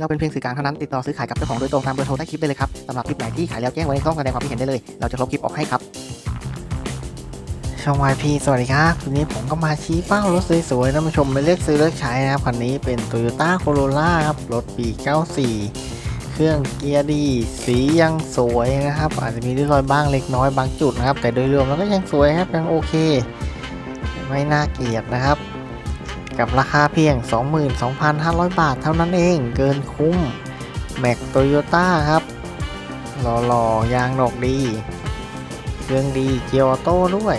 เราเป็นเพียงสื่อกลางเท่านั้นติดต่อซื้อขายกับเจ้าของโดยตรงตามเบอร์โทรใต้คลิปได้เลยครับสำหรับคลิปไหนที่ขายแล้วแจ้งไว้ในช่องแสดงความคิดเห็นได้เลย เราจะลบคลิปออกให้ครับ ช่อง YP สวัสดีครับวันนี้ผมก็มาชี้เป้ารถสวยๆนะมาชมมาเลือกซื้อเลือกใช้นะครับคันนี้เป็น Toyota Corolla ครับรถปี 94 เครื่องเกียร์ดี สียังสวยนะครับ อาจจะมีริ้วรอยบ้างเล็กน้อยบางจุดนะครับ แต่โดยรวมแล้วก็ยังสวยครับยังโอเค ไม่น่าเกลียดนะครับ กับราคาเพียง 22,500 บาทเท่านั้นเองเกินคุ้มแม็กโตโยต้าครับหล่อๆยางดอกดี เครื่องดีเกียร์ออโต้ด้วย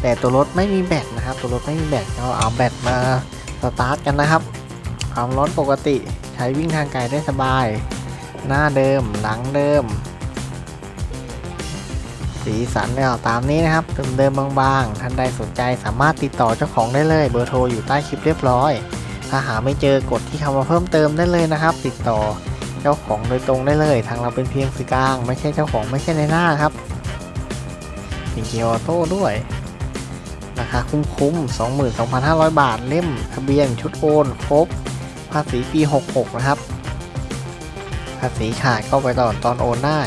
แต่ตัวรถไม่มีแบตนะครับ ตัวรถไม่มีแบตเราเอาแบตมาสตาร์ทกันนะครับ ความร้อนปกติใช้วิ่งทางไกลได้สบาย หน้าเดิมหลังเดิม สีสันเนี่ยตามนี้นะครับเดิมๆบางๆ ท่านใดสนใจสามารถติดต่อเจ้าของได้เลย เบอร์โทรอยู่ใต้คลิปเรียบร้อย ถ้าหาไม่เจอกดที่คำว่าเพิ่มเติมได้เลยนะครับ ติดต่อเจ้าของโดยตรงได้เลย ทางเราเป็นเพียงสื่อกลาง ไม่ใช่เจ้าของไม่ใช่ในหน้าครับเป็นเกียร์ออโต้ด้วยราคาคุ้มๆ 22,500 บาท เล่ม ทะเบียน ชุดโอนครบ ภาษีปี 66 นะครับ ภาษีขาดก็ไปต่อตอนโอนได้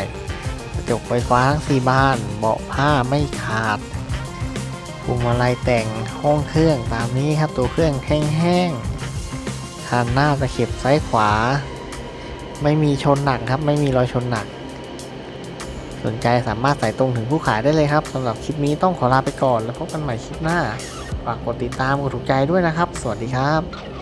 จกไฟฟ้าทั้ง4บาน เบาะผ้าไม่ขาดพวงมาลัยแต่งห้องเครื่องตามนี้ครับตัวเครื่องแห้งๆคันหน้าตะเข็บซ้ายขวา ไม่มีชนหนักครับไม่มีรอยชนหนัก สนใจสามารถใส่ตรงถึงผู้ขายได้เลยครับสำหรับคลิปนี้ต้องขอลาไปก่อนแล้วพบกันใหม่คลิปหน้าฝากกดติดตามกดถูกใจด้วยนะครับ สวัสดีครับ